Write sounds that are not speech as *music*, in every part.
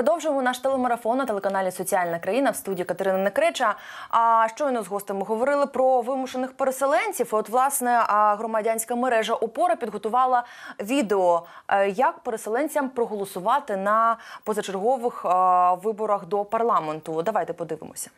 Продовжуємо наш телемарафон на телеканалі Соціальна країна в студії Катерина Некреча. А щойно з гостем говорили про вимушених переселенців. От власне громадянська мережа опора підготувала відео, е, як переселенцям проголосувати на позачергових виборах до парламенту. Давайте подивимося.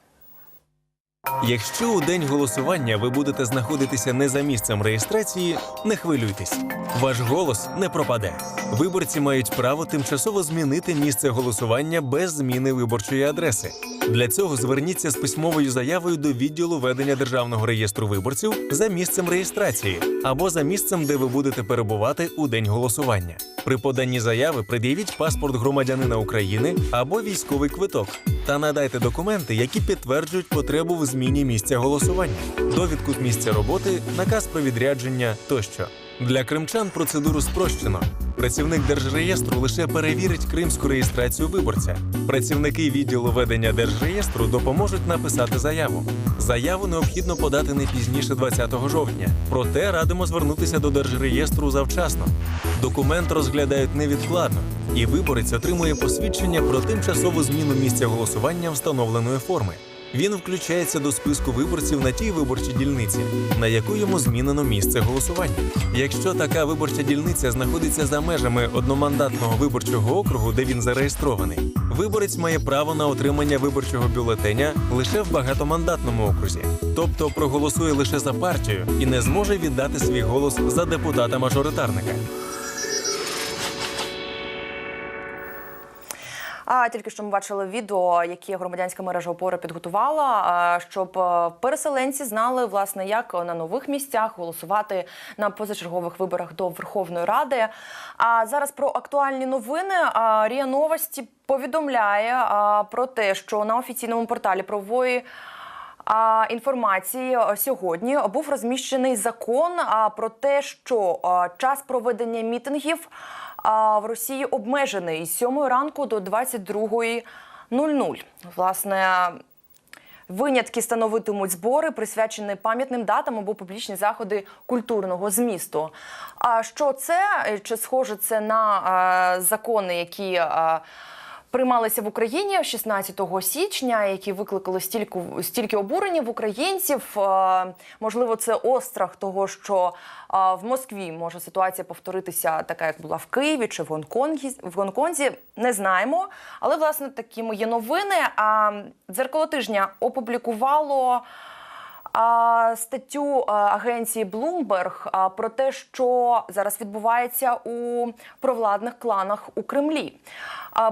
Якщо у день голосування ви будете знаходитися не за місцем реєстрації, не хвилюйтесь. Ваш голос не пропаде. Виборці мають право тимчасово змінити місце голосування без зміни виборчої адреси. Для цього зверніться з письмовою заявою до відділу ведення державного реєстру виборців за місцем реєстрації або за місцем, де ви будете перебувати у день голосування. При поданні заяви пред'явіть паспорт громадянина України або військовий квиток та надайте документи, які підтверджують потребу в зміні місця голосування, довідку з місця роботи, наказ про відрядження тощо. Для кримчан процедуру спрощено. Працівник держреєстру лише перевірить кримську реєстрацію виборця. Працівники відділу ведення держреєстру допоможуть написати заяву. Заяву необхідно подати не пізніше 20 жовтня. Проте радимо звернутися до держреєстру завчасно. Документ розглядають невідкладно, і виборець отримує посвідчення про тимчасову зміну місця голосування встановленої форми. Він включається до списку виборців на тій виборчій дільниці, на яку йому змінено місце голосування. Якщо така виборча дільниця знаходиться за межами одномандатного виборчого округу, де він зареєстрований, виборець має право на отримання виборчого бюлетеня лише в багатомандатному окрузі, тобто проголосує лише за партію і не зможе віддати свій голос за депутата-мажоритарника. А тільки що ми бачили відео, які громадянська мережа опора підготувала, щоб е, переселенці знали власне, як на нових місцях голосувати на позачергових виборах до Верховної Ради. А зараз про актуальні новини. Рія Новості повідомляє про те, що на офіційному порталі правової. Інформації е, сьогодні був розміщений закон про те, що час проведення мітингів в Росії обмежений з 7 ранку до 22.00. Власне. Винятки становитимуть збори, присвячені пам'ятним датам або публічні заходи культурного змісту. А що це? Чи схоже це на е, закони, які е, приймалися в Україні 16 січня, які викликали стільки, стільки обурення в українців? Е, можливо, це острах того, що е, в Москві може ситуація повторитися, така як була в Києві чи в Гонконгі в Гонконзі. Не знаємо. Але власне такими є новини. А дзеркало тижня опублікувало. Статтю агенції Bloomberg про те, що зараз відбувається у провладних кланах у Кремлі.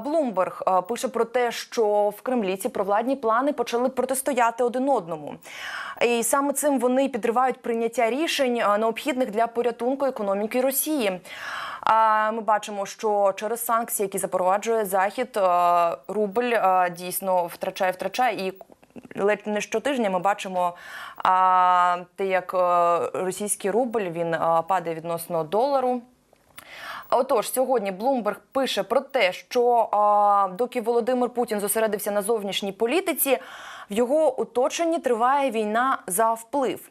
Bloomberg пише про те, що в Кремлі ці провладні плани почали протистояти один одному, і саме цим вони підривають прийняття рішень необхідних для порятунку економіки Росії. Ми бачимо, що через санкції, які запроваджує захід, рубль дійсно втрачає, втрачає і ледь не щотижня ми бачимо а, те, як а, російський рубль він а, падає відносно долару. Отож, сьогодні Блумберг пише про те, що а, доки Володимир Путін зосередився на зовнішній політиці, в його оточенні триває війна за вплив.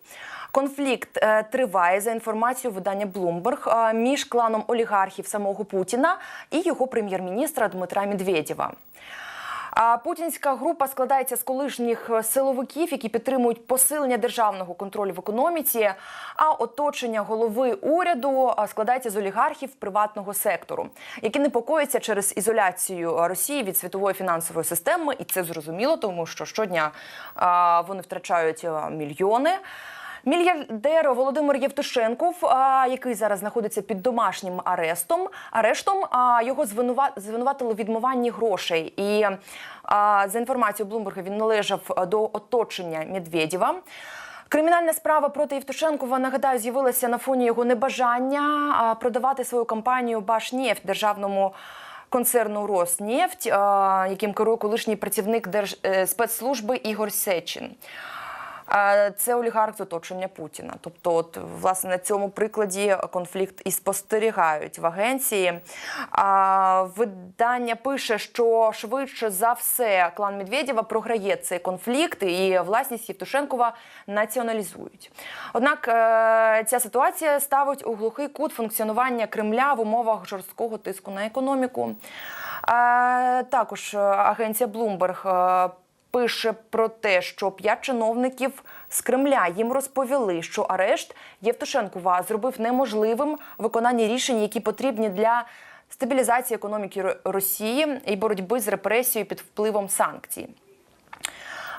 Конфлікт е, триває за інформацією видання Bloomberg е, між кланом олігархів самого Путіна і його прем'єр-міністра Дмитра Медведєва. А путінська група складається з колишніх силовиків, які підтримують посилення державного контролю в економіці. А оточення голови уряду складається з олігархів приватного сектору, які непокояться через ізоляцію Росії від світової фінансової системи, і це зрозуміло, тому що щодня вони втрачають мільйони. Мільярдер Володимир Євтушенков, який зараз знаходиться під домашнім арестом, арештом його звинува... звинуватили в відмиванні грошей. І за інформацією Блумберга він належав до оточення Медведєва. Кримінальна справа проти Євтушенкова, нагадаю, з'явилася на фоні його небажання продавати свою компанію «Башнефть» державному концерну «Роснефть», яким керує колишній працівник Держ... е, спецслужби Ігор Сечин. Це олігарх з оточення Путіна. Тобто, от власне на цьому прикладі конфлікт і спостерігають в агенції. А, Видання пише, що швидше за все клан Медведєва програє цей конфлікт і власність Євтушенкова націоналізують. Однак е, ця ситуація ставить у глухий кут функціонування Кремля в умовах жорсткого тиску на економіку. Е, також е, агенція Bloomberg пише про те, що п'ять чиновників з Кремля їм розповіли, що арешт Євтушенкова зробив неможливим виконання рішень, які потрібні для стабілізації економіки Росії і боротьби з репресією під впливом санкцій.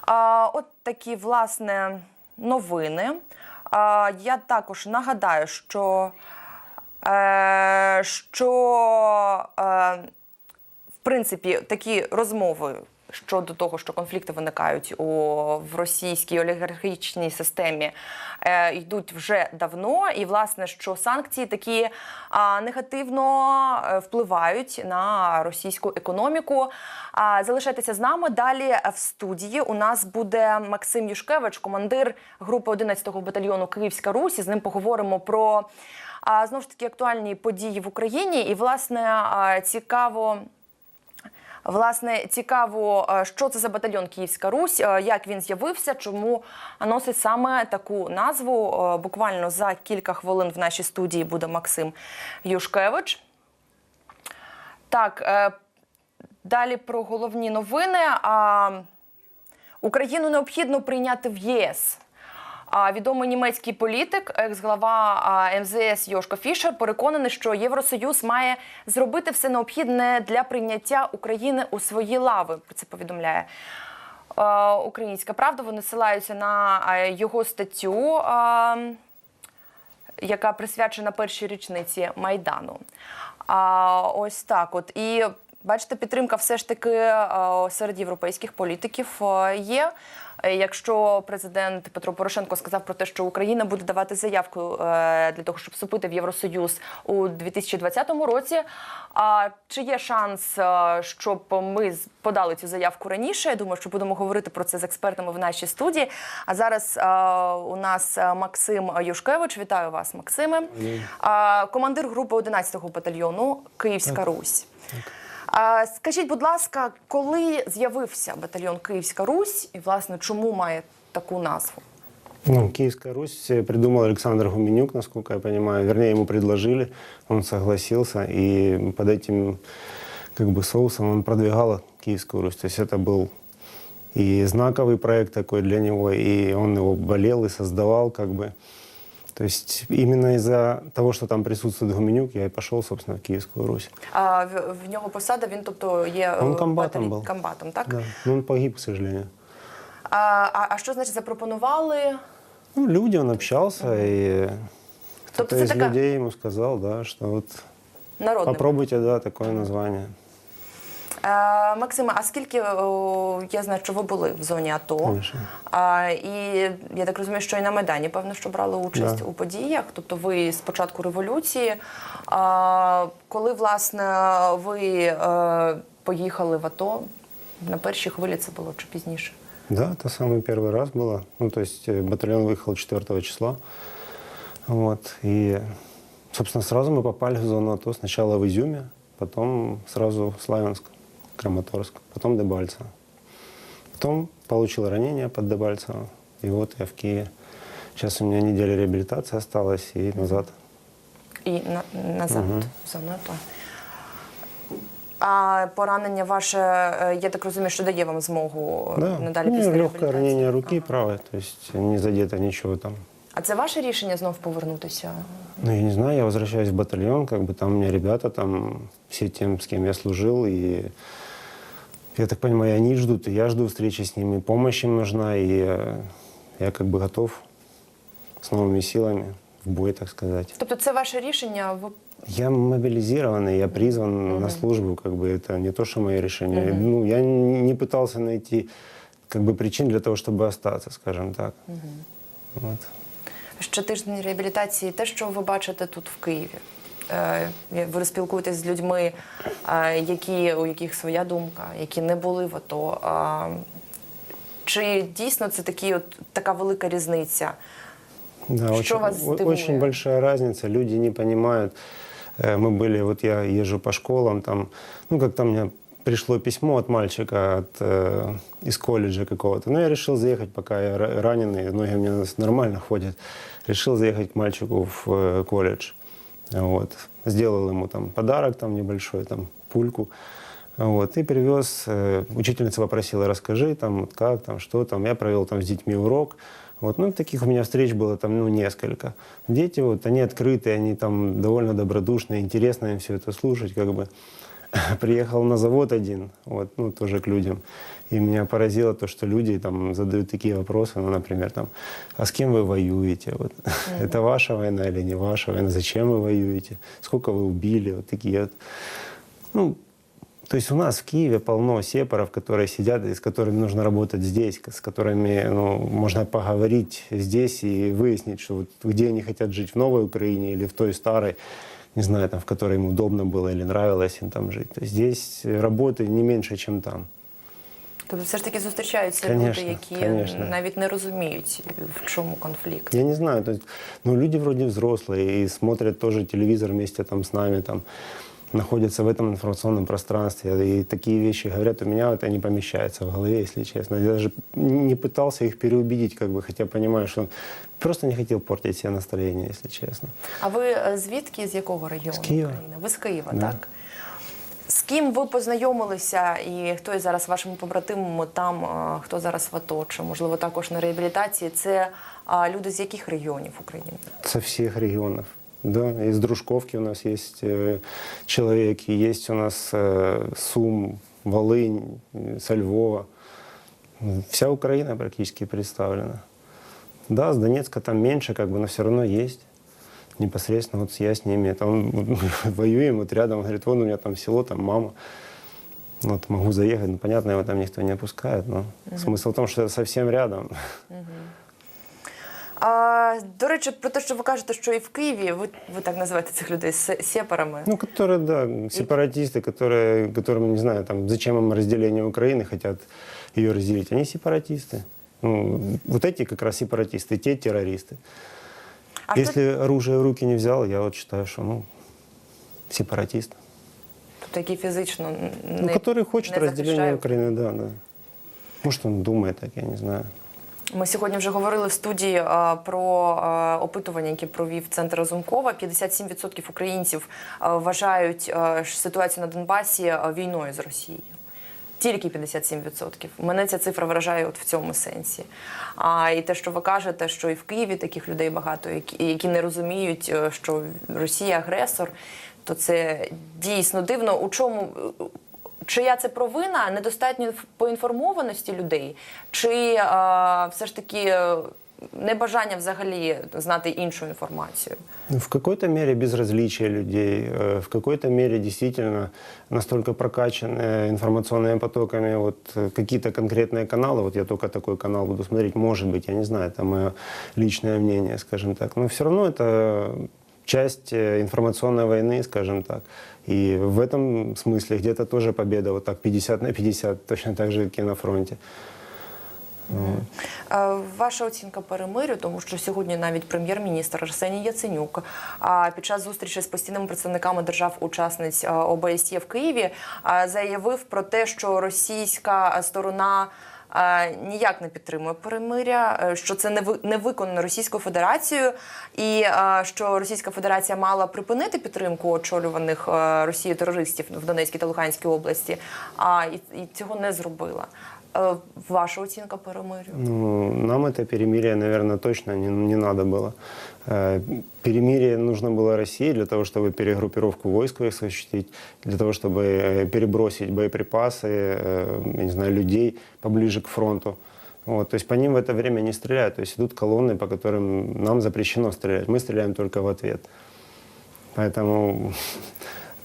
А, от такі власне новини. А, я також нагадаю, що, е, що е, в принципі такі розмови щодо того, що конфлікти виникають у в російській олігархічній системі, е, йдуть вже давно, і власне, що санкції такі а, негативно е, впливають на російську економіку. А, залишайтеся з нами. Далі в студії у нас буде Максим Юшкевич, командир групи 11-го батальйону Київська Русь. З ним поговоримо про а, знову ж таки актуальні події в Україні. І власне цікаво. Власне, цікаво, е, що це за батальйон Київська Русь, е, як він з'явився, чому носить саме таку назву. Е, Буквально за кілька хвилин в нашій студії буде Максим Юшкевич. Так, далі про головні новини. Україну необхідно прийняти в ЄС. Відомий німецький політик, екс-глава МЗС Йошко Фішер, переконаний, що Євросоюз має зробити все необхідне для прийняття України у свої лави. Про це повідомляє Українська Правда. Вони силаються на його статтю. яка присвячена першій річниці Майдану. Ось так от. І бачите, підтримка все ж таки серед європейських політиків є. Е, Якщо президент Петро Порошенко сказав про те, що Україна буде давати заявку е, для того, щоб вступити в Євросоюз у 2020 році. А чи є шанс, е, щоб ми подали цю заявку раніше? Я думаю, що будемо говорити про це з експертами в нашій студії. А зараз у нас Максим Юшкевич. Вітаю вас, Максиме. Командир групи 11-го батальйону Київська Русь. А, Скажіть, будь ласка, коли з'явився батальйон Київська Русь і власне чому має таку назву? Ну, Киевская Русь э, придумал Александр Гуменюк, насколько я понимаю. Вернее, ему предложили, он согласился, и под этим как бы соусом он продвигал Киевскую Русь. То есть это был и знаковый проект такой для него, и он его болел и создавал как бы. То есть именно из-за того, что там присутствует Гуменюк, я и пошел, собственно, в Киевскую Русь. А в, в нього посада він, тобто, є Он е, комбатом батальй- був. комбатом, так? Да. Но он погиб, к сожалению. А, а, а що значить запропонували? Ну, люди, он общался, и кто-то Тобто це из така людей ему сказал, да, что вот народним. Попробуйте, да, такое название. Е, Максиме, а скільки о, я знаю, що ви були в зоні АТО? Конечно. А, і я так розумію, що і на Майдані, певно, що брали участь Да. у подіях. Тобто ви з початку революції. А, коли власне ви е, поїхали в АТО, на першій хвилі це було чи пізніше? Да, это самый первый раз было. Ну, то есть э, батальон выехал 4 числа. Вот. И, собственно, сразу мы попали в зону АТО. Сначала в Изюме, потом сразу в Славянск, Краматорск, потом Дебальцево. Потом получил ранение под Дебальцево. И вот я в Киеве. Сейчас у меня неделя реабилитации осталась и назад. І на, назад зону АТО. А поранення ваше, е, я так розумію, що дає вам змогу е, Да. надалі У меня після легкое реабілітації? ранение руки правой, то есть не задето ничего там. А це ваше рішення знов повернутися? Ну, я не знаю, я возвращаюсь в батальон, как бы там у меня ребята, там все тем, с кем я служил, и я так понимаю, они ждут, и я жду встречи с ними, помощь им нужна, и э, я как бы готов с новыми силами в бой, так сказать. Тобто це ваше рішення? Ви Я мобилизированный, я призван на службу, как бы это не то, что мое решение. Ну, я н- не пытался найти как бы причин для того, чтобы остаться, скажем так. Вот. Щотиждень реабілітації, те, що ви бачите тут в Києві. Е, Ви спілкуєтесь з людьми, е, які, у яких своя думка, які не були в АТО. А, Чи дійсно це такі, от, така велика різниця? Да, Что очень, вас о- здивует? очень большая разница. Люди не понимают. Э, Мы были, вот я езжу по школам, там, ну, как-то мне пришло письмо от мальчика от, э, из колледжа какого-то. Ну, я решил заехать, пока я ра- раненый, ноги у меня нормально ходят. Решил заехать к мальчику в э, колледж. Вот. Сделал ему там подарок там небольшой, там пульку. Вот, и привез, э, учительница попросила, расскажи, там, вот как, там, что там. Я провел там с детьми урок. Вот, ну, таких у меня встреч было там, ну, несколько. Дети, вот, они открытые, они там довольно добродушные, интересно им все это слушать, как бы. *laughs* Приехал на завод один, вот, ну, тоже к людям. И меня поразило то, что люди там задают такие вопросы, ну, например, там, а с кем вы воюете? Вот. Это ваша война или не ваша война? Зачем вы воюете? Сколько вы убили? Вот такие вот. Ну, то есть у нас в Киеве полно сепаров, которые сидят, и с которыми нужно работать здесь, с которыми ну, можно поговорить здесь и выяснить, что вот где они хотят жить, в новой Украине или в той старой, не знаю, там, в которой им удобно было или нравилось им там жить. То есть здесь работы не меньше, чем там. Тобто все ж таки зустрічаються Конечно, люди, які конечно. навіть не розуміють, в чому конфлікт. Я не знаю, то есть, ну, люди вроде взрослые и смотрят тоже телевизор вместе там с нами, там, находятся в этом информационном пространстве. И такие вещи говорят, у меня это не помещается в голове, если честно. Я даже не пытался их переубедить, как бы, хотя понимаю, что просто не хотел портить себе настроение, если честно. А ви е, звідки, з якого регіону З Києва. України? Ви з Києва, Да. так? З ким ви познайомилися і хто є зараз вашими побратимами там, е, хто зараз в АТО, чи можливо також на реабілітації? Це а, люди з яких регіонів України? Со всех регионов. Да, из Дружковки у нас есть э, человек, и есть у нас э, Сум, Волынь, э, со Львова. М, Вся Украина практически представлена. Да, с Донецка там меньше, как бы, но все равно есть. Непосредственно вот я с ними там *laughs* воюем, вот рядом, он говорит, вон у меня там село, там мама. Вот могу заехать, ну, понятно, его там никто не опускает, но смысл в том, что это совсем рядом. А, до речі, про те, що ви кажете, що і в Києві, ви, ви так називаєте цих людей се- сепарами. Ну, которые, да, сепаратисты, которые, которым, не знаю, там, зачем им разделение Украины, хотят ее разделить. Они сепаратисты. Ну, вот эти как раз сепаратисты, те террористы. а Если оружие в руки не взял, я вот считаю, что, ну, сепаратист. тобто, які фізично н- Ну, не, который хочет не разделения захищають? Украины, да, да. Может, он думает так, я не знаю. Ми сьогодні вже говорили в студії е, про е, опитування, яке провів центр Разумкова. 57% українців е, вважають ж ситуацію на Донбасі е, війною з Росією. Тільки 57%. Мене ця цифра вражає от в цьому сенсі. А і те, що ви кажете, що і в Києві таких людей багато, які, які не розуміють, е, що Росія агресор, то це дійсно дивно. У чому чия це провина недостатньо поінформованості людей, чи а, все ж таки е, небажання взагалі знати іншу інформацію? Ну, В какой-то мере безразличие людей, э, в какой-то мере действительно настолько прокачаны информационными потоками вот э, какие-то конкретные каналы, вот я только такой канал буду смотреть, может быть, я не знаю, это мое личное мнение, скажем так, но все равно это часть э, информационной войны, скажем так. И в этом смысле где-то тоже победа, вот так 50 на 50, точно так же, как и на фронте. Е, Ваша оцінка перемирю, тому що сьогодні навіть прем'єр-міністр Арсеній Яценюк під час зустрічі з постійними представниками держав-учасниць е, ОБСЄ в Києві е, заявив про те, що російська сторона. Ніяк не підтримує перемиря, що це не не виконано Російською Федерацією, і що Російська Федерація мала припинити підтримку очолюваних Росією терористів в Донецькій та Луганській області, а і, і цього не зробила. Е, Ваша оцінка перемирю? Ну, нам это перемирие, наверное, точно не, не надо было. Э, Перемирие нужно было России для того, чтобы перегруппировку войск осуществить, для того, чтобы э, перебросить боеприпасы, э, я не знаю, людей поближе к фронту. Вот, то есть по ним в это время не стреляют. То есть идут колонны, по которым нам запрещено стрелять. Мы стреляем только в ответ. Поэтому,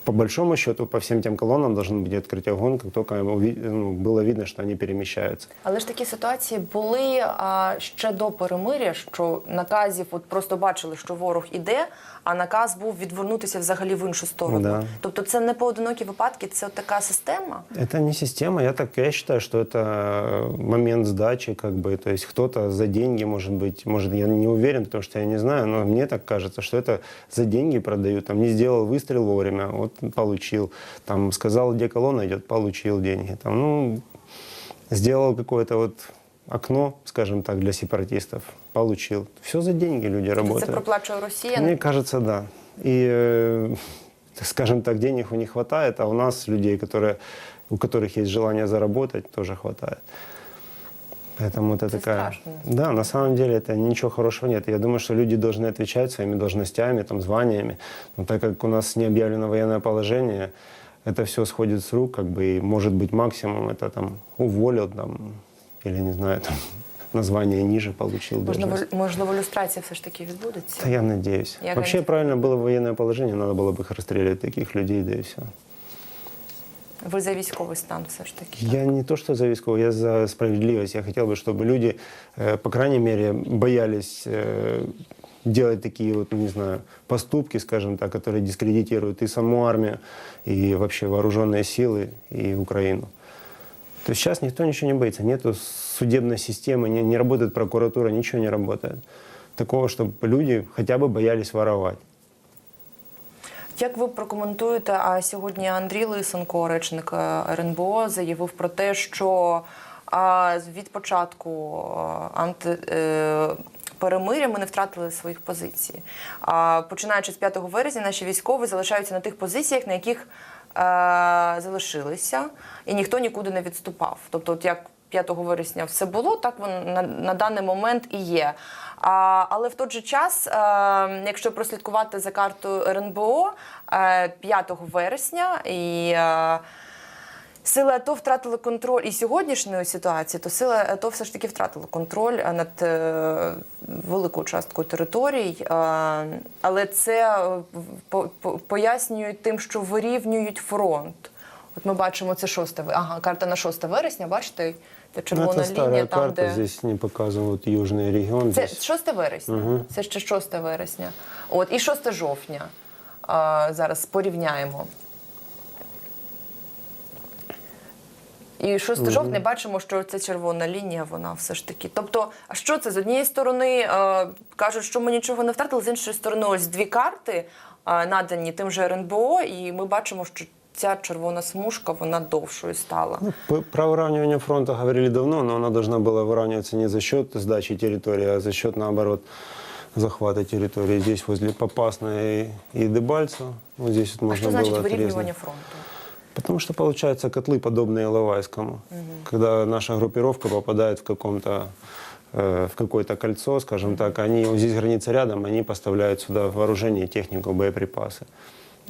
по большому счету, по всем тем колоннам должен быть открыть огонь, как только уви- ну, было видно, что они перемещаются. Але ж такі ситуації були а, ще до перемиря, що наказів от просто бачили, що ворог іде, а наказ був відвернутися взагалі в іншу сторону. Да. Тобто це не поодинокі випадки, це от така система. Это не система, я так я считаю, что это э, момент сдачи, как бы, то есть кто-то за деньги, может быть, может, я не уверен, потому что я не знаю, но мне так кажется, что это за деньги продают, там, не сделал выстрел вовремя, вот, получил, там, сказал, где колонна идет, получил деньги, там, ну, сделал какое-то вот окно, скажем так, для сепаратистов, получил. Все за деньги люди работают. проплачує Росія. Мне кажется, да. И, э, скажем так, денег у них хватает, а у нас людей, которые у которых есть желание заработать, тоже хватает. Поэтому это Это такая... страшно. Да, на самом деле это ничего хорошего нет. Я думаю, что люди должны отвечать своими должностями, там, званиями. Но так как у нас не объявлено военное положение, это все сходит с рук, как бы, и может быть максимум это там уволил, там, или не знаю, там, *laughs* название ниже получил. Можливо, должность. можливо, люстрація все ж таки відбудеться. Да я надеюсь. Я Вообще правильно было бы военное положение, надо было бы их расстреливать, таких людей, да и все. Ви за військовий стан все ж таки. Я не то, что за військового, я за справедливость. Я хотел бы, чтобы люди, э, по крайней мере, боялись э, делать такие вот, не знаю, поступки, скажем так, которые дискредитируют и саму армию, и вообще вооруженные силы, и Украину. То есть сейчас никто ничего не боится. Нету судебной системы, не, не работает прокуратура, ничего не работает. Такого, чтобы люди хотя бы боялись воровать. Як ви прокоментуєте? А сьогодні Андрій Лисенко, речник е, РНБО, заявив про те, що від початку е, анти. е, Перемиря ми не втратили своїх позицій. А починаючи з 5 вересня, наші військові залишаються на тих позиціях, на яких е, залишилися, і ніхто нікуди не відступав. Тобто, от як 5 вересня все було, так воно на, на даний момент і є. А, але в той же час, е, якщо прослідкувати за картою РНБО, е, 5 вересня і. Е, Сили АТО втратили контроль і сьогоднішньої ситуації, то сили АТО все ж таки втратили контроль над е, великою часткою територій, е, але це е, по- по- пояснюють тим, що вирівнюють фронт. От ми бачимо це 6 ве- ага, карта на 6 вересня, бачите, де Ну, червона это лінія, старая там карта, де здесь не показывают южный регион. це здесь 6 вересня. Це ще 6 вересня. От і 6 жовтня. А, зараз порівняємо. І 6 жовтня бачимо, що ця червона лінія, вона все ж таки. Тобто, а що це? З однієї сторони е, кажуть, що ми нічого не втратили, з іншої сторони, ось дві карти е, надані тим же РНБО, і ми бачимо, що ця червона смужка вона довшою стала. Ну, Про выравнивание фронта говорили давно, но она должна была выравниваться не за счет сдачи территории, а за счет, наоборот, захвата территории. Здесь возле Попасной и, и Дебальцево. Вот здесь вот А можно що значить было отрезать. вирівнювання фронту? Потому что получаются котлы, подобные Иловайскому. Когда наша группировка попадает в каком-то э, в какое-то кольцо, скажем так, они, здесь граница рядом, они поставляют сюда вооружение, технику, боеприпасы.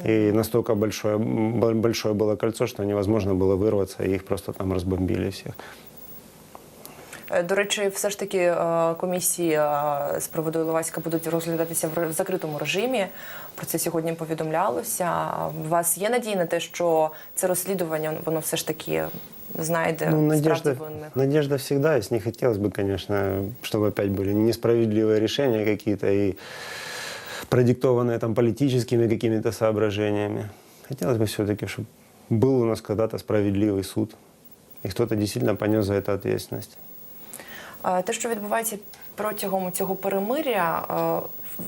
И настолько большое, м, бо- большое было кольцо, что невозможно было вырваться, и их просто там разбомбили всех. Е, До речі, все ж таки е, комісії е, з приводу Іловайська будуть розглядатися в ре- в закритому режимі. Про це сьогодні повідомлялося. У вас є надії на те, що це розслідування воно все ж таки знайде Ну, справді надежда, винних? надежда всегда есть. Не хотелось бы, конечно, чтобы опять были несправедливые решения какие-то и продиктованные там политическими какими-то соображениями. Хотелось бы все-таки, чтобы был у нас когда-то справедливый суд. И кто-то действительно понес за это ответственность. Е, Те, що відбувається протягом цього перемиря е,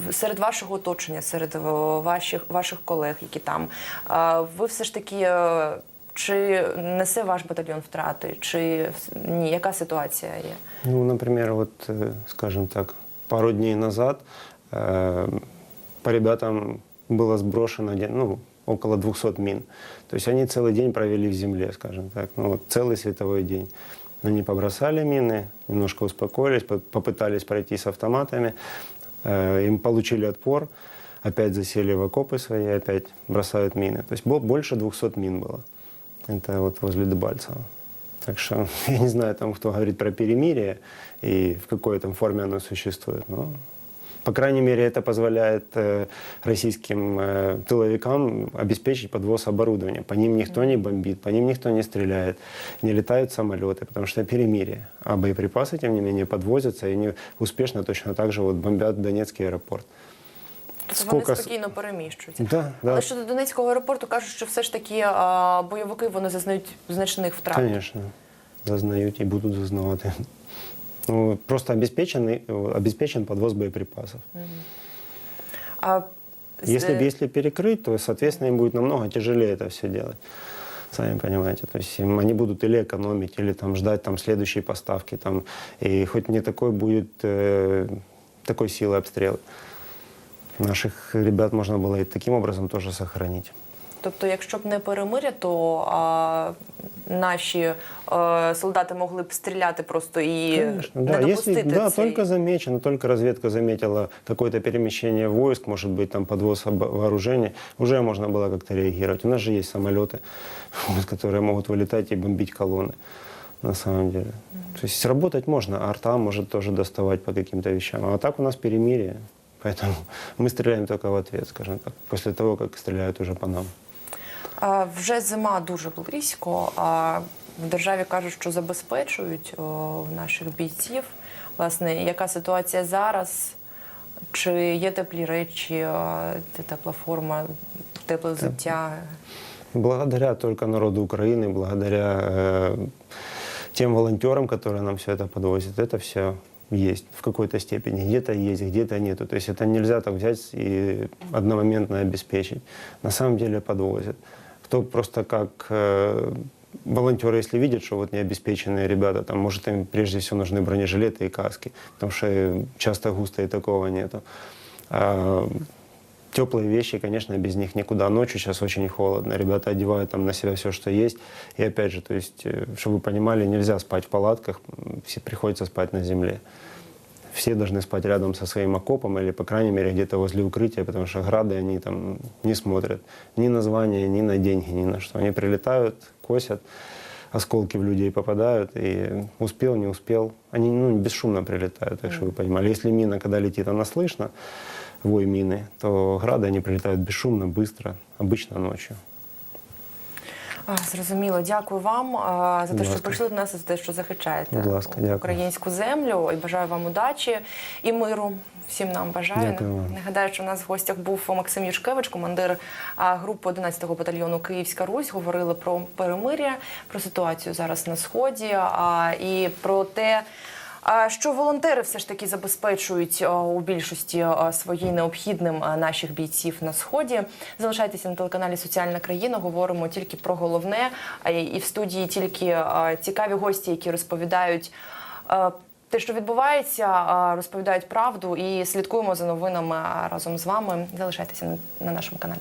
в- серед вашого оточення, серед е, ваших, ваших колег, які там, е, ви все ж таки. е, Чи несе ваш батальйон втрати, чи ні? Яка ситуація є? Ну, например, вот, э, скажем так, пару дней назад э, по ребятам было сброшено ну, около 200 мин. То есть они целый день провели в земле, скажем так, ну, целый световой день. Они побросали мины, немножко успокоились, по- попытались пройти с автоматами, э, им получили отпор, опять засели в окопы свои, опять бросают мины. То есть бо- больше 200 мин было. Это вот возле Дебальцева. Так что *laughs* я не знаю, там, кто говорит про перемирие и в какой там форме оно существует. Но, по крайней мере, это позволяет э, российским э, тыловикам обеспечить подвоз оборудования. По ним никто не бомбит, по ним никто не стреляет, не летают самолеты, потому что перемирие. А боеприпасы, тем не менее, подвозятся и они успешно точно так же вот бомбят Донецкий аэропорт. Тобто Сколько вони с- спокійно переміщуються. Да, да. Але щодо Донецького аеропорту кажуть, що все ж таки а, бойовики вони зазнають значних втрат. Конечно, зазнають і будуть зазнавати. Ну, просто обеспечений, обеспечен подвоз боеприпасов. А, Если, б- если перекрыть, то, соответственно, им будет намного тяжелее это все делать. Сами понимаете, то есть им, они будут или экономить, или там ждать там следующей поставки, там, и хоть не такой будет э, такой силы обстрела. Наших ребят можно было и таким образом тоже сохранить. Тобто, якщо б не перемиря, то а, наші е, солдати могли б стріляти просто і Конечно, не да. допустити Если, да, цей... только замечено, только разведка заметила какое-то перемещение войск, может быть, там подвоз об- вооружения, уже можно было как-то реагировать. У нас же есть самолеты, *laughs* вот, которые могут вылетать и бомбить колонны, на самом деле. То есть работать можно, а арта может тоже доставать по каким-то вещам. А так у нас перемирие, поэтому *laughs* мы стреляем только в ответ, скажем так, после того, как стреляют уже по нам. А, Вже зима дуже близько. А в державі кажуть, що забезпечують о, наших бійців. Власне, яка ситуація зараз? Чи є теплі речі, а, те- тепла форма, тепле взуття? Благодаря только народу Украины, благодаря э, тем волонтерам, которые нам все это подвозят, это все есть в какой-то степени. Где-то есть, где-то нету. То есть это нельзя так взять и одномоментно обеспечить. На самом деле подвозят. Кто просто как э, волонтеры, если видят, что вот необеспеченные ребята, там, может, им прежде всего нужны бронежилеты и каски, потому что часто густо и такого нету. А, Теплые вещи, конечно, без них никуда. Ночью сейчас очень холодно. Ребята одевают там на себя все, что есть. И опять же, то есть, э, чтобы вы понимали, нельзя спать в палатках, все приходится спать на земле. Все должны спать рядом со своим окопом или, по крайней мере, где-то возле укрытия, потому что грады, они там не смотрят ни на звание, ни на деньги, ни на что. Они прилетают, косят, осколки в людей попадают, и успел, не успел. Они ну, бесшумно прилетают, так что вы понимали. Если мина, когда летит, она слышно, вой мины, то грады, они прилетают бесшумно, быстро, обычно ночью. Зрозуміло, дякую вам за те, що прийшли до нас за те, що захищаєте ласка, українську землю. І бажаю вам удачі і миру. Всім нам бажаю. Дякую. Нагадаю, що в нас в гостях був Максим Юшкевич, командир групи 11-го батальйону Київська Русь. Говорили про перемир'я, про ситуацію зараз на сході і про те. А, Що волонтери все ж таки забезпечують у більшості а, своїй необхідним наших бійців на сході. Залишайтеся на телеканалі Соціальна країна. Говоримо тільки про головне, і в студії тільки цікаві гості, які розповідають. те, що відбувається, розповідають правду і слідкуємо за новинами разом з вами. Залишайтеся на нашому каналі.